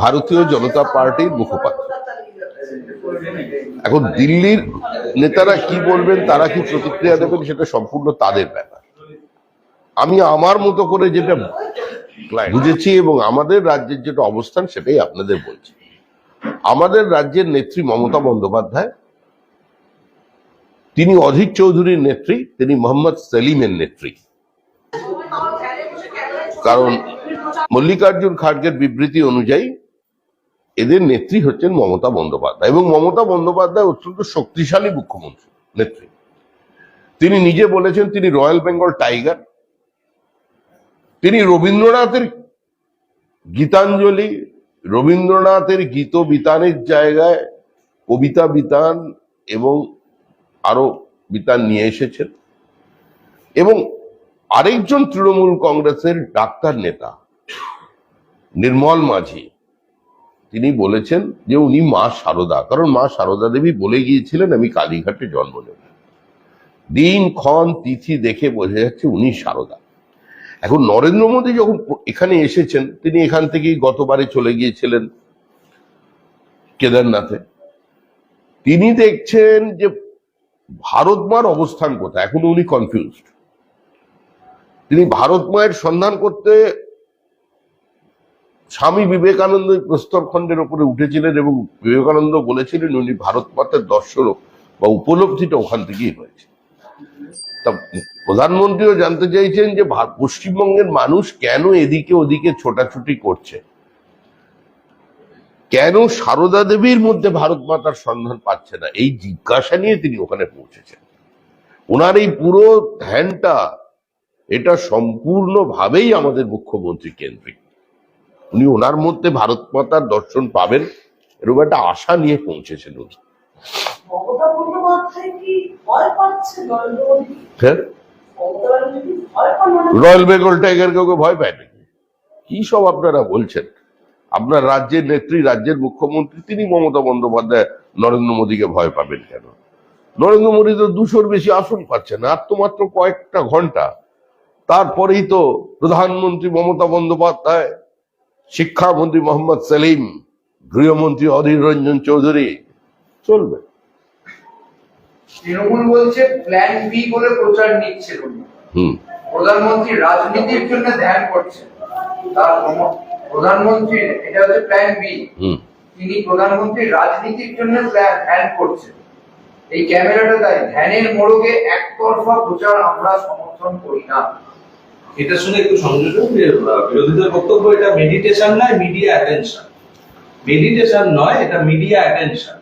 ভারতীয় জনতা পার্টির মুখপাত্র। এখন দিল্লির নেতারা কি বলবেন, তারা কি প্রতিক্রিয়া দেবেন, সেটা সম্পূর্ণ তাদের ব্যাপার। আমি আমার মতো করে যেটা বুঝেছি এবং আমাদের রাজ্যের যেটা অবস্থান, সেটাই আপনাদের বলছি। আমাদের রাজ্যের নেত্রী মমতা বন্দ্যোপাধ্যায়, তিনি অধীর চৌধুরীর নেত্রী, তিনি মোহাম্মদ সেলিমের নেত্রী। কারণ মল্লিকার্জুন খাড়গের বিবৃতি অনুযায়ী এদের নেত্রী হচ্ছেন মমতা বন্দ্যোপাধ্যায় এবং মমতা বন্দ্যোপাধ্যায় অত্যন্ত শক্তিশালী মুখ্যমন্ত্রী, নেত্রী। তিনি নিজে বলেছেন তিনি রয়্যাল বেঙ্গল টাইগার। তিনি রবীন্দ্রনাথের গীতাঞ্জলি, রবীন্দ্রনাথের গীত বিতানের জায়গায় কবিতা বিতান এবং আরও বিতান নিয়ে এসেছেন। এবং আরেকজন তৃণমূল কংগ্রেসের ডাক্তার নেতা নির্মল মাঝি, তিনি বলেছেন যে উনি মা সারদা, কারণ মা সারদা দেবী বলে গিয়েছিলেন, আমি কালীঘাটে জন্ম নেব। দিন, ক্ষণ, তিথি দেখে বোঝা যাচ্ছে উনি সারদা। এখন নরেন্দ্র মোদী যখন এখানে এসেছেন, তিনি এখান থেকেই গতবারে চলে গিয়েছিলেন কেদারনাথে। তিনি দেখছেন যে ভারত মার অবস্থান কোথায়? এখন উনি কনফিউজড তিনি ভারত মায়ের সন্ধান করতে স্বামী বিবেকানন্দ প্রস্তর খণ্ডের উপরে উঠেছিলেন এবং বিবেকানন্দ বলেছিলেন উনি ভারত মাতার দর্শন বা উপলব্ধিটা ওখান থেকেই হয়েছে। তা প্রধানমন্ত্রীও জানতে চাইছেন যে পশ্চিমবঙ্গের মানুষ কেন এদিকে ওদিকে ছোটাছুটি করছে? কেন সারদা দেবীর মধ্যে ভারত মাতার সন্ধান পাচ্ছে না? এই জিজ্ঞাসা নিয়ে তিনি ওখানে পৌঁছেছেন। ওনার এই পুরো ধ্যানটা, এটা সম্পূর্ণভাবেই আমাদের মুখ্যমন্ত্রী কেন্দ্রিক। উনি ওনার মধ্যে ভারত মাতার দর্শন পাবেন এরকম একটা আশা নিয়ে পৌঁছেছেন উনি। হ্যাঁ? রয়্যাল বেঙ্গল টাইগার কাউকে ভয় পায় নাকি? কি সব আপনারা বলছেন? আপনার রাজ্যের নেত্রী রাজ্যের মুখ্যমন্ত্রী তিনি মমতা বন্দ্যোপাধ্যায় নরেন্দ্র মোদীকে ভয় পাবেন কেন? নরেন্দ্র মোদী তো দুশোর বেশি আসন পাচ্ছেন আর তো মাত্র কয়েকটা ঘণ্টা। তারপরেই তো প্রধানমন্ত্রী মমতা বন্দ্যোপাধ্যায় শিক্ষামন্ত্রী মোহাম্মদ সেলিম গৃহমন্ত্রী অধীর রঞ্জন চৌধুরী চলবে। তৃণমূল বলছে প্ল্যান বি করে প্রচার নিচ্ছে প্রধানমন্ত্রী রাজনীতির জন্য ধ্যান করছেন তার প্রধানমন্ত্রীর এটা হচ্ছে প্ল্যান বি তিনি প্রধানমন্ত্রী রাজনীতির জন্য ধ্যান করছেন। এই ক্যামেরাটা তাই ধ্যানের মোড়কে একতরফা প্রচার আমরা সমর্থন করি না। এটার সঙ্গে একটু সংযোজন বিরোধীদের বক্তব্য এটা মেডিটেশন নয় মিডিয়া অ্যাটেনশন মেডিটেশন নয় এটা মিডিয়া অ্যাটেনশন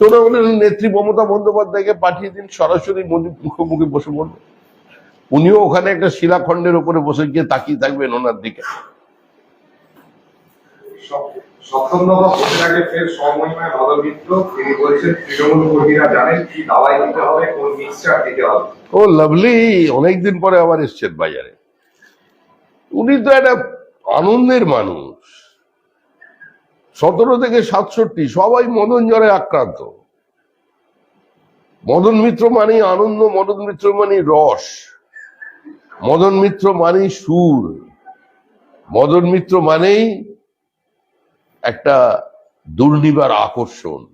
তোরা বলেন নেত্রী মমতা বন্দ্যোপাধ্যায়কে পাঠিয়ে দিন সরাসরি মুখোমুখি বসে পড়বে। উনিও ওখানে একটা শিলাখণ্ডের উপরে বসে গিয়ে তাকিয়ে থাকবেন ওনার দিকে। সপ্তমদফা ভোটের আগে ফের সমন্বয় ভালো মিত্র তিনি বলছেন তৃণমূল কর্মীরা জানেন কি দাওয়াই দিতে হবে কোন মিক্সচার দিতে হবে। ও লাভলি অনেকদিন পরে আবার এসছেন বাজারে। উনি তো একটা আনন্দের মানুষ। সতেরো থেকে সাতষট্টি, সবাই মদন জ্বরে আক্রান্ত। মদন মিত্র মানেই আনন্দ, মদন মিত্র মানে রস। মদন মিত্র মানেই সুর। মদন মিত্র মানেই একটা দুর্নিবার আকর্ষণ।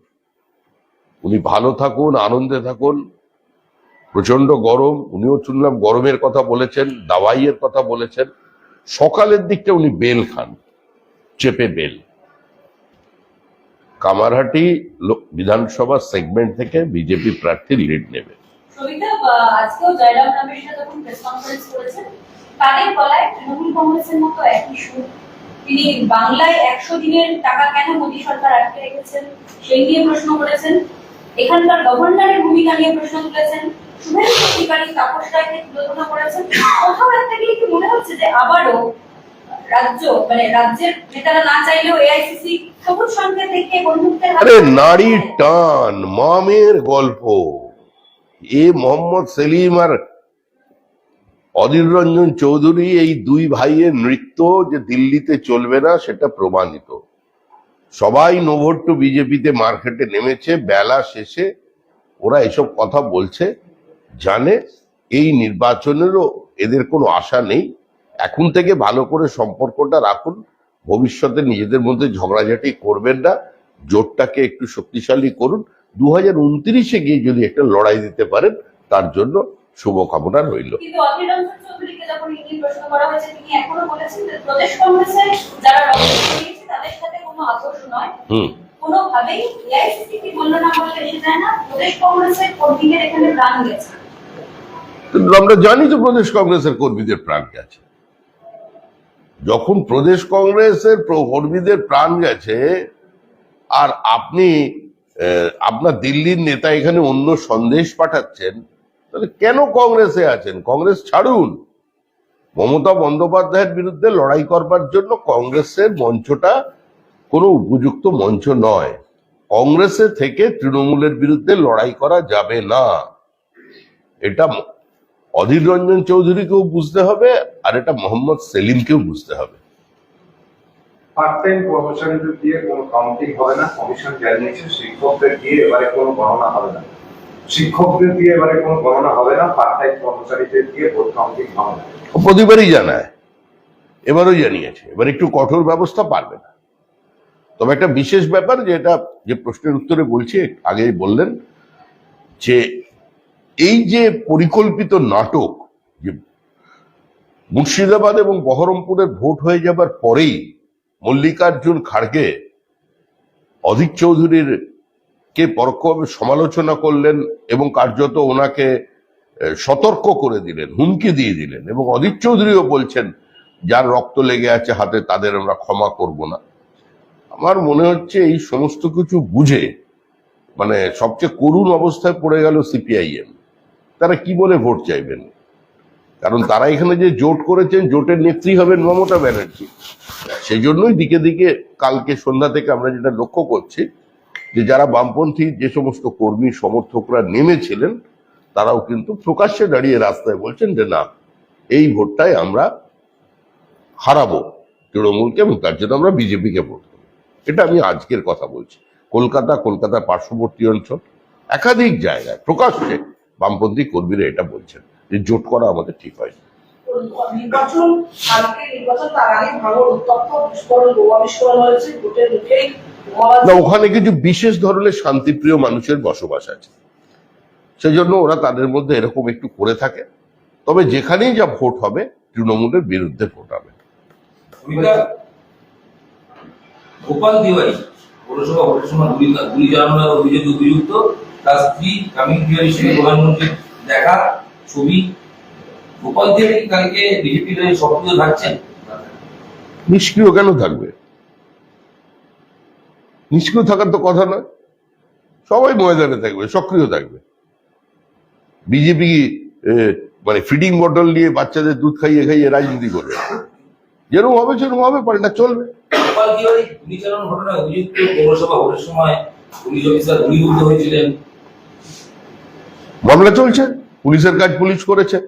উনি ভালো থাকুন, আনন্দে থাকুন। প্রচণ্ড গরম, উনিও শুনলাম গরমের কথা বলেছেন দাওয়াইয়ের কথা বলেছেন। সকালের দিকটা উনি বেল খান, চেপে বেল। কামারহাটি বিধানসভা সেগমেন্ট থেকে বিজেপি প্রার্থী লিড নেবে। তিনি বাংলায় একশো দিনের টাকা কেন মোদী সরকার আটকে রেখেছেন, সেই নিয়ে প্রশ্ন করেছেন। এখানকার গভর্নরের ভূমিকা নিয়ে প্রশ্ন তুলেছেন। শুভেন্দু অধিকারী তাপস রায়কে তুলনা করেছেন কোথাও একটা গিয়ে কি মনে হচ্ছে যে আবারও রাজ্য মানে রাজ্যের নেতারা না চাইলেও এআইসিসি সবুজ সংকেত দেখিয়ে বন্ধুত্বের আরে নারী টান মামের গল্প। এ মোহাম্মদ সেলিম আর অধীর রঞ্জন চৌধুরী এই দুই ভাইয়ের নৃত্য যে দিল্লিতে চলবে না সেটা প্রমাণিত। সবাই নোভোট টু বিজেপিতে মার্কেটে নেমেছে বেলা শেষে ওরা এসব কথা বলছে। জানে এই নির্বাচনেরও এদের কোনো আশা নেই। এখন থেকে ভালো করে সম্পর্কটা রাখুন। ভবিষ্যতে নিজেদের মধ্যে ঝগড়াঝাটি করবেন না। জোটটাকে একটু শক্তিশালী করুন। দু হাজার উনত্রিশে গিয়ে যদি একটা লড়াই দিতে পারেন তার জন্য শুভকামনা রইল। হুম। কোনোভাবেই এআইসিসি বলল না বললে এসে যায় না প্রদেশ কংগ্রেসের কর্মীদের এখানে প্রাণ গেছে। আমরা জানি তো প্রদেশ কংগ্রেসের কর্মীদের প্রাণ গেছে। যখন প্রদেশ কংগ্রেসের কর্মীদের প্রাণ গেছে, আর আপনি আপনার দিল্লির নেতা এখানে অন্য সন্দেশ পাঠাচ্ছেন, তাহলে কেন কংগ্রেসে আছেন? কংগ্রেস ছাড়ুন। মমতা বন্দ্যোপাধ্যায়ের বিরুদ্ধে লড়াই করবার জন্য কংগ্রেসের মঞ্চটা কোনো উপযুক্ত মঞ্চ নয়। কংগ্রেসে থেকে তৃণমূলের বিরুদ্ধে লড়াই করা যাবে না। এটা অধীর রঞ্জন চৌধুরীকেও বুঝতে হবে আর এটা মোহাম্মদ সেলিমকেও বুঝতে হবে। পার্ট টাইম কর্মচারীদের দিয়ে কোনো কাউন্টিং হবে না কমিশন জানিয়েছে শিক্ষকদের দিয়ে এবারে কোনো গণনা হবে না। শিক্ষকদের দিয়ে এবারে কোনো গণনা হবে না পার্ট টাইম কর্মচারীদের দিয়ে ভোট কাউন্টিং হবে না। প্রতিবারই জানায় এবারও জানিয়েছে এবার একটু কঠোর ব্যবস্থা পারবে না। তবে একটা বিশেষ ব্যাপার যেটা যে প্রশ্নের উত্তরে বলছি, আগে বললেন যে এই যে পরিকল্পিত নাটক যে মুর্শিদাবাদ এবং বহরমপুরের ভোট হয়ে যাবার পরেই মল্লিকার্জুন খাড়গে, অধীর চৌধুরীর কে পরোক্ষভাবে সমালোচনা করলেন এবং কার্যত ওনাকে সতর্ক করে দিলেন, হুমকি দিয়ে দিলেন এবং অধীর চৌধুরীও বলছেন, যার রক্ত লেগে আছে হাতে তাদের আমরা ক্ষমা করব না। আমার মনে হচ্ছে এই সমস্ত কিছু বুঝে মানে সবচেয়ে করুণ অবস্থায় পড়ে গেল সিপিআইএম। তারা কি বলে ভোট চাইবেন? কারণ তারা এখানে যে জোট করেছেন, জোটের নেত্রী হবেন মমতা ব্যানার্জি। সেই জন্যই দিকে দিকে কালকে সন্ধ্যা থেকে আমরা যেটা লক্ষ্য করছি, যে যারা বামপন্থী যে সমস্ত কর্মী, সমর্থকরা নেমেছিলেন, তারাও কিন্তু প্রকাশ্যে দাঁড়িয়ে রাস্তায় বলছেন যে না, এই ভোটটাই আমরা হারাবো তৃণমূলকে এবং তার জন্য আমরা বিজেপিকে ভোট এটা আমি আজকের কথা বলছি। কলকাতা কলকাতার পার্শ্ববর্তী অঞ্চল একাধিক জায়গায় প্রকাশ্যে বামপন্থী কর্মীরা এটা বলছেন যে জোট করা আমাদের ঠিক হয় নির্বাচন কালকে নির্বাচন তার আগে ভাঙর উত্তপ্ত বিস্ফোরণ বোমা বিস্ফোরণ হয়েছে ভোটের মুখেই না ওখানে কিছু বিশেষ ধরনের শান্তিপ্রিয় মানুষের বসবাস আছে। সেজন্য ওরা তাদের মধ্যে এরকম একটু করে থাকে। তবে যেখানেই যা ভোট হবে তৃণমূলের বিরুদ্ধে ভোট হবে। গোপাল তিওয়ারি, পৌরসভা ভোটের সময় গুলি গুলি চালানোর অভিযোগে অভিযুক্ত তার স্ত্রী কামিল তিওয়ারির সঙ্গে প্রধানমন্ত্রীর দেখা ছবি। গোপাল তিওয়ারি কালকে বিজেপির হয়ে সক্রিয় থাকছেন? নিষ্ক্রিয় কেন থাকবে? নিষ্ক্রিয় থাকার তো কথা নয়। সবাই ময়দানে থাকবে, সক্রিয় থাকবে। বিজেপি মানে ফিডিং বটল নিয়ে বাচ্চাদের দুধ খাইয়ে খাইয়ে রাজনীতি করবে? যেরকম হবে সেরকম হবে পাল্টা চলবে। মামলা চলছে পুলিশের কাজ পুলিশ করেছে।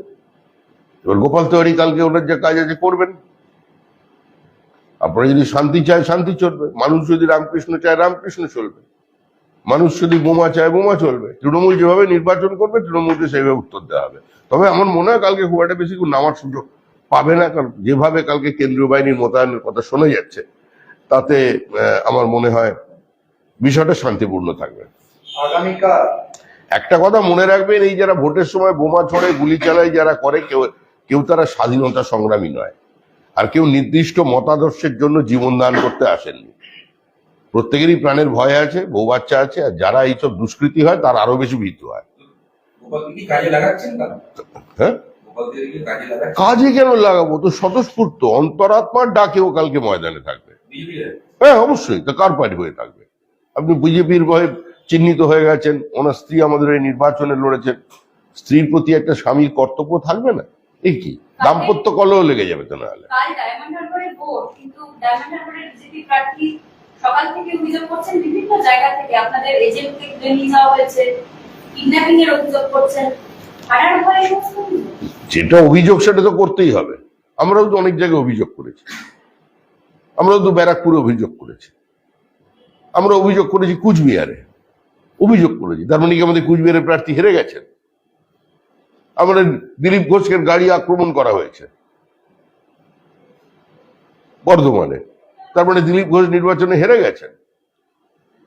এবার গোপাল তেওয়ারি কালকে ওনার যে কাজ আছে করবেন। আপনারা যদি শান্তি চায় শান্তি চলবে। মানুষ যদি রামকৃষ্ণ চায় রামকৃষ্ণ চলবে। মানুষ যদি বোমা চায় বোমা চলবে। তৃণমূল যেভাবে নির্বাচন করবে তৃণমূলকে সেইভাবে উত্তর দেওয়া হবে। তবে আমার মনে হয় কালকে খুব একটা বেশি নামার সুযোগ পাবে না কারণ যেভাবে কালকে কেন্দ্রীয় বাহিনীর মোতায়েনের কথা শোনা যাচ্ছে তাতে আমার মনে হয় বিষয়টা শান্তিপূর্ণ থাকবে। একটা কথা মনে রাখবেন এই যারা ভোটের সময় বোমা ছড়ে গুলি চালায় যারা করে কেউ কেউ তারা স্বাধীনতা সংগ্রামী নয়। আর কেউ নির্দিষ্ট মতাদর্শের জন্য জীবন দান করতে আসেননি। প্রত্যেকেরই প্রাণের ভয় আছে বউ বাচ্চা আছে আর যারা এইসব দুষ্কৃতি হয় তার আরও বেশি ভীতু হয়। হ্যাঁ? কাজে কেন লাগাবো তো স্বতঃস্ফূর্ত অন্তরাত্মার ডাকেও কালকে ময়দানে থাকবে। হ্যাঁ অবশ্যই তা কার পার্টি হয়ে থাকবে? আপনি বিজেপির ভয়ে চিহ্নিত হয়ে গেছেন ওনার স্ত্রী আমাদের এই নির্বাচনে লড়েছেন স্ত্রীর প্রতি একটা স্বামীর কর্তব্য থাকবে না? এই কি? দাম্পত্য কলহ লেগে যাবে তো নাহলে। কাল ডায়মন্ড হারবারে ভোট কিন্তু ডায়মন্ড হারবারের বিজেপি প্রার্থী সকাল থেকে অভিযোগ করছেন বিভিন্ন জায়গা থেকে আপনাদের এজেন্টকে নিয়ে যাওয়া হয়েছে কিডন্যাপিং এর অভিযোগ করছেন। যেটা অভিযোগ, সেটা তো করতেই হবে। আমরাও তো অনেক জায়গায় অভিযোগ করেছি। আমরাও তো ব্যারাকপুরে অভিযোগ করেছি। আমরা অভিযোগ করেছি কুচবিহারে। অভিযোগ করেছি। তার মানে কি আমাদের কুচবিহারের প্রার্থী হেরে গেছেন? আমাদের দিলীপ ঘোষকে গাড়ি আক্রমণ করা হয়েছে। বর্ধমানে। তার মানে দিলীপ ঘোষ নির্বাচনে হেরে গেছেন।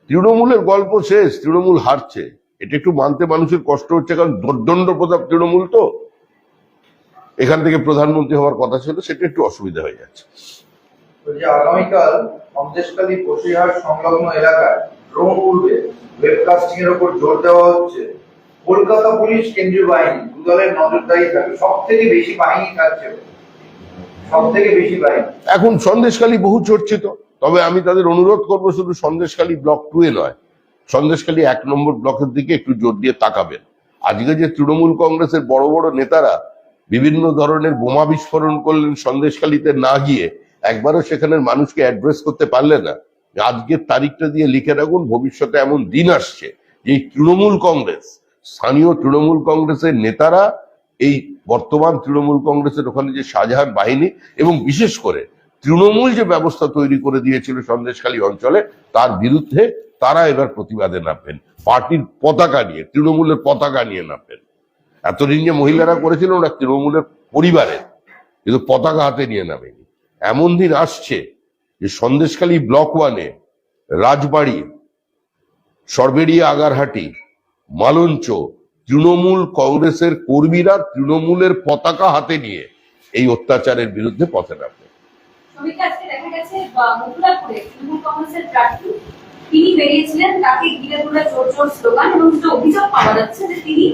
তৃণমূলের গল্প শেষ, তৃণমূল হারছে। এটা একটু মানতে মানুষের কষ্ট হচ্ছে কারণ দর্দণ্ড প্রতাপ তৃণমূল তো। এখান থেকে প্রধানমন্ত্রী হওয়ার কথা ছিল সেটা একটু অসুবিধা হয়ে যাচ্ছে। আগামীকাল সন্দেশখালী বসিরহাট সংলগ্ন এলাকায় ড্রোন উড়বে ওয়েবকাস্টিং এর উপর জোর দেওয়া হচ্ছে। কলকাতা পুলিশ কেন্দ্রীয় বাহিনী দু দলের নজরদারি থাকবে। সব থেকে বেশি বাহিনী থাকছে সব থেকে বেশি বাহিনী। এখন সন্দেশকালী বহু চর্চিত তবে আমি তাদের অনুরোধ করব শুধু সন্দেশখালী ব্লক টু এ নয়। সন্দেশখালী এক নম্বর ব্লকের দিকে একটু জোর দিয়ে তাকাবেন। আজকে যে তৃণমূল কংগ্রেসের বড় বড় নেতারা বিভিন্ন ধরনের বোমা বিস্ফোরণ করলেন সন্দেশখালীতে না গিয়ে, একবারও সেখানের মানুষকে অ্যাড্রেস করতে পারলে না। আজকের তারিখটা দিয়ে লিখে রাখুন, ভবিষ্যতে এমন দিন আসছে যে তৃণমূল কংগ্রেস, স্থানীয় তৃণমূল কংগ্রেসের নেতারা এই বর্তমান তৃণমূল কংগ্রেসের ওখানে যে শাহজাহান বাহিনী এবং বিশেষ করে তৃণমূল যে ব্যবস্থা তৈরি করে দিয়েছিল সন্দেশখালী অঞ্চলে, তার বিরুদ্ধে তারা এবার প্রতিবাদে নামবেন। পার্টির পতাকা নিয়ে, তৃণমূলের পতাকা নিয়ে নামবেন। এতদিন যে মহিলারা করেছিল, ওরা তৃণমূলের পরিবারের, কিন্তু পতাকা হাতে নিয়ে নামেনি। এমন দিন আসছে যে সন্দেশখালী ব্লক ওয়ানে রাজবাড়ি সরবেরিয়া আগারহাটি, মালঞ্চ, তৃণমূল কংগ্রেসের কর্মীরা তৃণমূলের পতাকা হাতে নিয়ে এই অত্যাচারের বিরুদ্ধে পথে নামবে। দেখা গেছে তিনি বেরিয়েছিলেন তাকে ঘিরে ধরে জোর জোর স্লোগান এবং যেটা অভিযোগ পাওয়া যাচ্ছে যে তিনি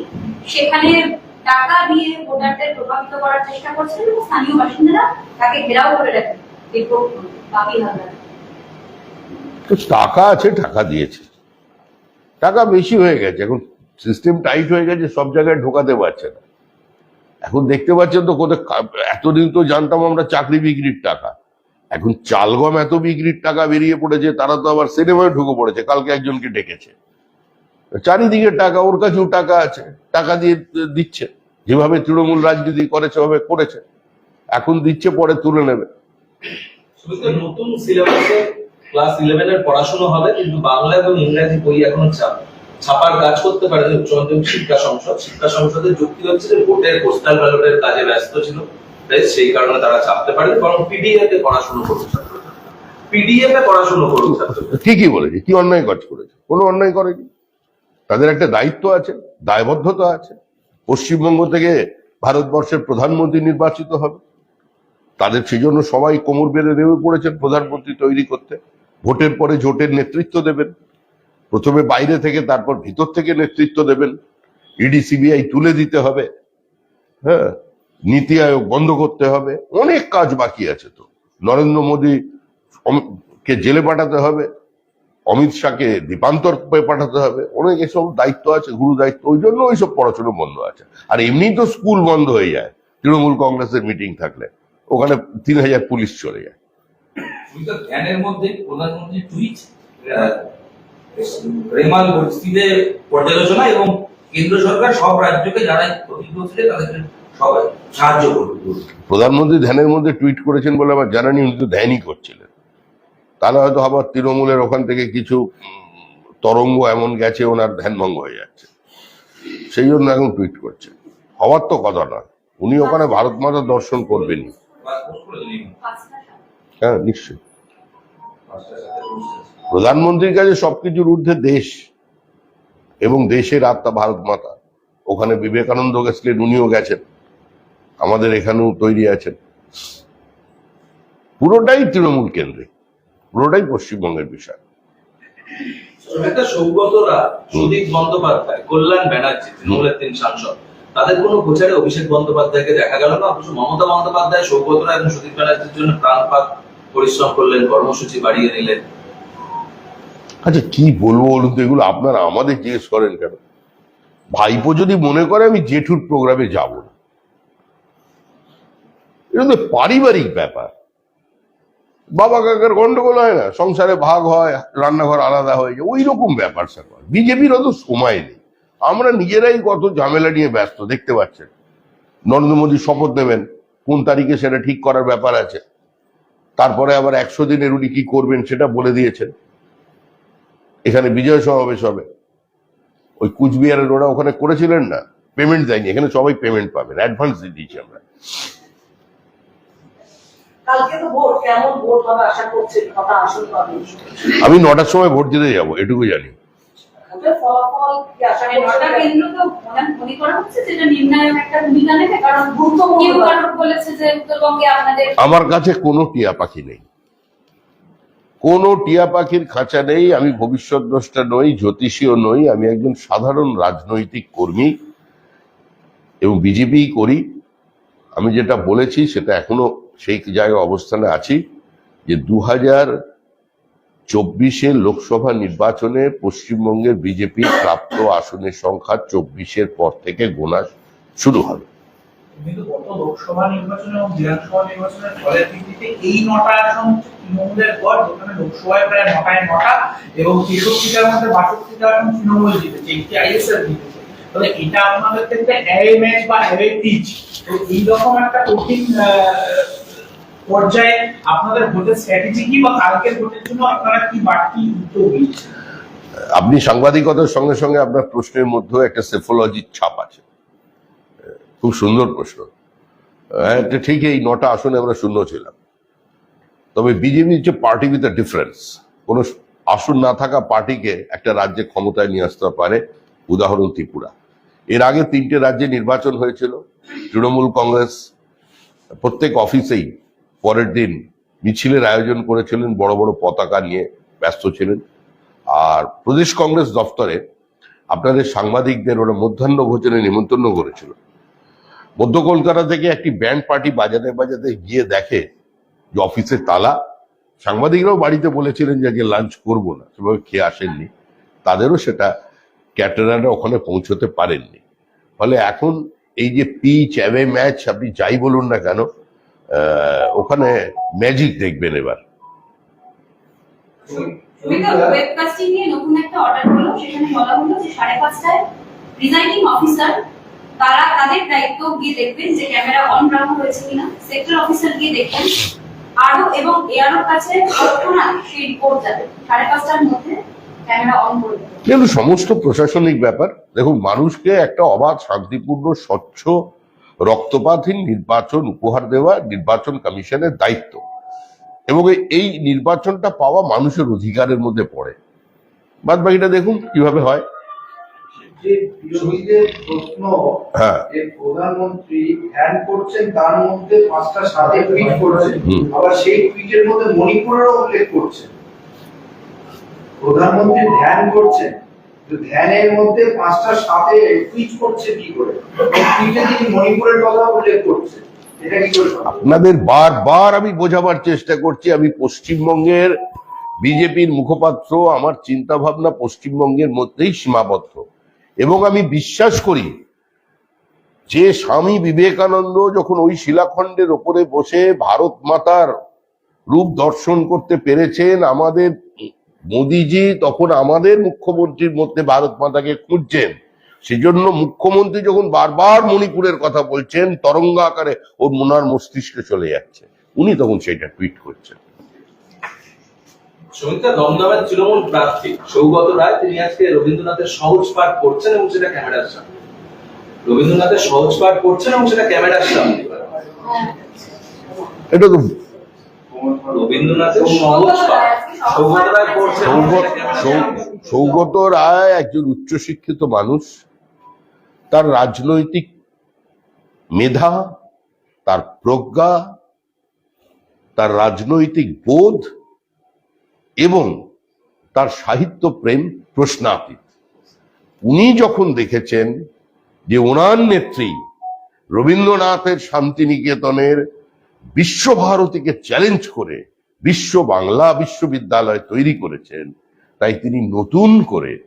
সেখানে টাকা দিয়ে ভোটারদের প্রভাবিত করার চেষ্টা করছেন এবং স্থানীয় বাসিন্দারা তাকে ঘেরাও করে রাখেন। তো টাকা আছে, টাকা দিয়েছে। টাকা বেশি হয়ে গেছে। এখন সিস্টেম টাইট হয়ে গেছে, সব জায়গায় ঢোকাতে পারছে না। এখন দেখতে পাচ্ছেন তো কোথায়, এতদিন তো জানতাম আমরা চাকরি বিক্রির টাকা। এখন চালগম এত বিক্রির টাকা বেরিয়ে পড়েছে, তারা তো আবার সিনেমায় ঢুকে পড়েছে, কালকে একজনকে ডেকেছে। চারিদিকে টাকা, ওর কাছেও টাকা আছে, টাকা দিয়ে দিচ্ছে। যেভাবে তৃণমূল রাজনীতি করেছে ওভাবে করেছে। এখন দিচ্ছে, পরে তুলে নেবে। নতুন ছাপার কাজ করতে তাই সেই কারণে তারা চাপতে পারেনি, বরং পিডিএফ এ পড়াশোনা করুক ঠিকই বলেছে, কি অন্যায় কাজ করেছে? কোনো অন্যায় করেনি। তাদের একটা দায়িত্ব আছে, দায়বদ্ধতা আছে। পশ্চিমবঙ্গ থেকে ভারতবর্ষের প্রধানমন্ত্রী নির্বাচিত হবে। তাদের সেই জন্য সবাই কোমর বেঁধে নেমে পড়েছেন প্রধানমন্ত্রী তৈরি করতে। ভোটের পরে জোটের নেতৃত্ব দেবেন। প্রথমে বাইরে থেকে, তারপর ভিতর থেকে নেতৃত্ব দেবেন। ইডি সিবিআই তুলে দিতে হবে। হ্যাঁ নীতি আয়োগ বন্ধ করতে হবে। অনেক কাজ বাকি আছে তো। নরেন্দ্র মোদী কে জেলে পাঠাতে হবে, অমিত শাহকে দ্বীপান্তর পাঠাতে হবে, অনেক এসব দায়িত্ব আছে, গুরু দায়িত্ব, ওই জন্য ওইসব পড়াশোনা বন্ধ আছে। আর এমনি তো স্কুল বন্ধ হয়ে যায়, তৃণমূল কংগ্রেসের মিটিং থাকলে। ওখানে তিন হাজার পুলিশ চলে যায়। পর্যালোচনা এবং কেন্দ্র সরকার সব রাজ্যকে যারা ক্ষতিগ্রস্ত সবাই সাহায্য করবে। প্রধানমন্ত্রী ধ্যানের মধ্যে টুইট করেছেন বলে আমার জানা নেই, উনি তো ধ্যানই করছিলেন। তাহলে হয়তো আবার তৃণমূলের ওখান থেকে কিছু তরঙ্গ এমন গেছে, ওনার ধ্যান ভঙ্গ হয়ে যাচ্ছে। সেই জন্য এখন টুইট করছেন হওয়ার তো কথা নয়। উনি ওখানে ভারত মাতা দর্শন করবেনই। বা পোস্ট করে দিন পাঁচটা সাত। হ্যাঁ নিশ্চয়ই। প্রধানমন্ত্রীর কাছে সবকিছুর ঊর্ধ্বে দেশ এবং দেশের আত্মা ভারত মাতা। ওখানে বিবেকানন্দ গেছিলেন উনিও গেছেন। আমাদের এখানেও তৈরি আছেন। পুরোটাই তৃণমূল কেন্দ্রে পুরোটাই পশ্চিমবঙ্গের বিষয়। সুদীপ বন্দ্যোপাধ্যায় কল্যাণ ব্যানার্জি তৃণমূলের তিন সাংসদ তাদের কোনো প্রচারে অভিষেক বন্দ্যোপাধ্যায়কে দেখা গেল না? অথচ মমতা বন্দ্যোপাধ্যায় এবং সুদীপ ব্যানার্জির জন্য প্রাণপাত পরিশ্রম করলেন কর্মসূচি বাড়িয়ে নিলেন। আচ্ছা কি বলব বলুন তো এগুলো আপনারা আমাদের জিজ্ঞেস করেন কেন? ভাইপো যদি মনে করে আমি জেঠুর প্রোগ্রামে যাব না। এটা তো পারিবারিক ব্যাপার। বাবা কাকার গন্ডগোল হয় না, সংসারে ভাগ হয়, রান্নাঘর আলাদা হয়ে যায় ওই রকম ব্যাপার স্যাপার। বিজেপির অত সময় নেই। আমরা নিজেরাই কত ঝামেলা নিয়ে ব্যস্ত, দেখতে পাচ্ছেন। নরেন্দ্র মোদী শপথ নেবেন, কোন তারিখে সেটা ঠিক করার ব্যাপার আছে। তারপরে আবার একশো দিনের উনি কি করবেন সেটা বলে দিয়েছেন। এখানে বিজয় সমাবেশ হবে। ওই কুচবিহারের ওরা ওখানে করেছিলেন না পেমেন্ট দেয়নি। এখানে সবাই পেমেন্ট পাবেন অ্যাডভান্স দিয়ে দিয়েছি আমরা কালকে তো ভোট কেমন ভোট হবে আশা করছেন কটা আসন পাবেন আমি নটার সময় ভোট দিতে যাব এটুকু জানি। ভোটের ফলাফল কি আশা নটা করছেন কেন্দ্র তো করা হচ্ছে যেটা নির্ণায়ক একটা ভূমিকা নেবে কারণ গুরুত্বপূর্ণ কেউ ব্যাপার। কারণ বলেছে যে উত্তরবঙ্গে আপনাদের আমার কাছে কোনো টিয়া পাখি নেই। কোনো টিয়া পাখির খাঁচা নেই আমি ভবিষ্যৎ দ্রষ্টা নই জ্যোতিষীও নই আমি একজন সাধারণ রাজনৈতিক কর্মী এবং বিজেপি করি। আমি যেটা বলেছি সেটা এখনও সেই জায়গায় অবস্থানে আছি যে দু হাজার চব্বিশের লোকসভা নির্বাচনে পশ্চিমবঙ্গের বিজেপি প্রাপ্ত আসনের সংখ্যা চব্বিশের পর থেকে গোনা শুরু হবে। এটা ক্ষেত্রে এইরকম একটা কঠিন পর্যায়ে আপনাদের ভোটের স্ট্র্যাটেজি কি বা কালকের ভোটের জন্য আপনারা কি বাড়তি উদ্যোগ নিচ্ছেন? আপনি সাংবাদিকতার সঙ্গে সঙ্গে আপনার প্রশ্নের মধ্যেও একটা সেফোলজির ছাপ আছে। খুব সুন্দর প্রশ্ন। হ্যাঁ, ঠিক এই নটা আসনে আমরা শূন্য ছিলাম। তবে বিজেপি হচ্ছে পার্টি উইথ আ ডিফারেন্স কোন আসন না থাকা পার্টিকে একটা রাজ্যে ক্ষমতায় নিয়ে আসতে পারে উদাহরণ ত্রিপুরা। এর আগে তিনটে রাজ্যে নির্বাচন হয়েছিল তৃণমূল কংগ্রেস প্রত্যেক অফিসেই পরের দিন মিছিলের আয়োজন করেছিলেন, বড় বড় পতাকা নিয়ে ব্যস্ত ছিলেন। আর প্রদেশ কংগ্রেস দফতরে আপনাদের সাংবাদিকদের ওরা মধ্যাহ্ন ভোজনে নিমন্ত্রণ করেছিল। মধ্য কলকাতা থেকে একটি ব্যান্ড পার্টি বাজাতে বাজাতে গিয়ে দেখে যে অফিসে তালা, সাংবাদিকরাও বাড়িতে বলেছিলেন যে আজকে লাঞ্চ করব না, সেভাবে খেয়ে আসেননি। তাদেরও সেটা ক্যাটারাররা ওখানে পৌঁছতে পারেননি। ফলে এখন এই যে পিচ, অ্যাওয়ে ম্যাচ, আপনি যাই বলুন না কেন ওখানে ম্যাজিক দেখবেন এবার। ওয়েবকাস্টিং নিয়ে নতুন একটা অর্ডার হলো সেখানে বলা হলো যে সাড়ে পাঁচটায় প্রিজাইডিং অফিসার তারা তাদের দায়িত্ব গিয়ে দেখবেন যে ক্যামেরা অন রাখা হয়েছে কিনা। সেক্টর অফিসার গিয়ে দেখবেন আরও এবং এআরওর কাছে তৎক্ষণাৎ সেই রিপোর্ট যাবে। সাড়ে পাঁচটার মধ্যে ক্যামেরা অন করে দেবে। কিন্তু সমস্ত প্রশাসনিক ব্যাপার দেখুন মানুষকে একটা অবাধ শান্তিপূর্ণ স্বচ্ছ রক্তপাতহীন নির্বাচন উপহার দেওয়া নির্বাচন কমিশনের দায়িত্ব। এবং এই- নির্বাচনটা পাওয়া মানুষের অধিকারের মধ্যে পড়ে। বাদ বাকিটা দেখুন কীভাবে হয়। হ্যাঁ। প্রধানমন্ত্রী ধ্যান করছেন ধ্যানের মধ্যে পাঁচটা সাথে টুইট করছে কি করে? টুইটে তিনি মণিপুরের কথা উল্লেখ করছেন এটা কি করে সম্ভব? আপনাদের বারবার আমি বোঝাবার চেষ্টা করছি, আমি পশ্চিমবঙ্গের বিজেপির মুখপাত্র, আমার চিন্তা ভাবনা পশ্চিমবঙ্গের মধ্যেই সীমাবদ্ধ। এবং আমি বিশ্বাস করি, যে স্বামী বিবেকানন্দ যখন ওই শিলাখণ্ডের ওপরে বসে ভারত মাতার রূপ দর্শন করতে পেরেছেন, আমাদের মোদিজি তখন আমাদের মুখ্যমন্ত্রীর মধ্যে ভারত মাতাকে খুঁজছেন। সেজন্য মুখ্যমন্ত্রী যখন বারবার মণিপুরের কথা বলছেন তরঙ্গ আকারে ওর মনার মস্তিষ্কে চলে যাচ্ছে। উনি তখন সেটা টুইট করছেন। সমিতা দমদমের তৃণমূল প্রার্থী সৌগত রায় তিনি আজকে রবীন্দ্রনাথের সহজ পাঠ করছেন এবং সেটা ক্যামেরার সামনে। রবীন্দ্রনাথের সহজ পাঠ করছেন এবং সেটা ক্যামেরার সামনে। এটা তো রবীন্দ্রনাথের সহজ পাঠ। সৌগত রায় একজন উচ্চশিক্ষিত মানুষ। তার রাজনৈতিক মেধা তার প্রজ্ঞা তার রাজনৈতিক বোধ এবং তার সাহিত্য প্রেম প্রশ্নাতীত। উনি যখন দেখেছেন যে ওনার নেত্রী রবীন্দ্রনাথের শান্তিনিকেতনের বিশ্বভারতীকে চ্যালেঞ্জ করে বিশ্ব বাংলা বিশ্ববিদ্যালয় তৈরি করেছেন। তাই তিনি নতুন করে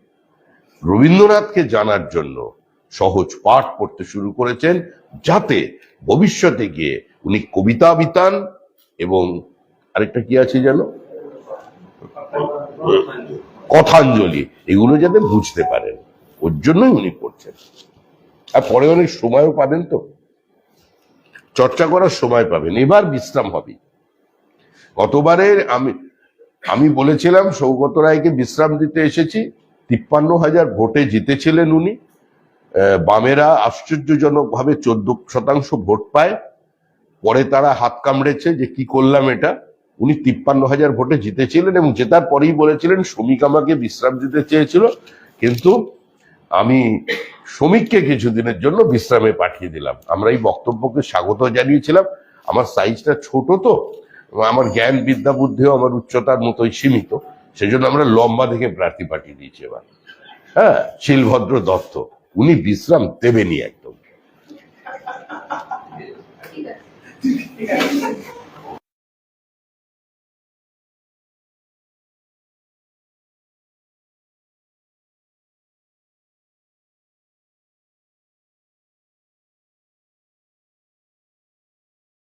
রবীন্দ্রনাথকে জানার জন্য সহজ পাঠ পড়তে শুরু করেছেন, যাতে ভবিষ্যতে গিয়ে উনি কবিতা বিতান এবং আরেকটা কি আছে যেন? কথাঞ্জলি। এগুলো যাতে বুঝতে পারেন। ওর জন্যই উনি করছেন আর পরে অনেক সময়ও পাবেন তো। চর্চা করার সময় পাবেন। এবার বিশ্রাম হবে। গতবারে আমি আমি বলেছিলাম সৌগত রায়কে বিশ্রাম দিতে এসেছি, তিপ্পান্ন হাজার ভোটে জিতেছিলেন উনি। বামেরা আশ্চর্যজনক ভাবে চোদ্দ শতাংশ ভোট পায়। পরে তারা হাত কামড়েছে যে কি করলাম এটা। উনি তিপ্পান্ন হাজার ভোটে জিতেছিলেন এবং জেতার পরেই বলেছিলেন শ্রমিক আমাকে বিশ্রাম দিতে চেয়েছিল। কিন্তু আমি শ্রমিককে কিছুদিনের জন্য বিশ্রামে পাঠিয়ে দিলাম। আমরা এই বক্তব্যকে স্বাগত জানিয়েছিলাম। আমার সাইজটা ছোট তো এবং আমার জ্ঞান বিদ্যা বুদ্ধিও আমার উচ্চতার মতোই সীমিত সেই জন্য আমরা লম্বা দেখে প্রার্থী পাঠিয়ে দিয়েছি এবার। হ্যাঁ শিলভদ্র দত্ত, উনি বিশ্রাম দেবেনি একদম।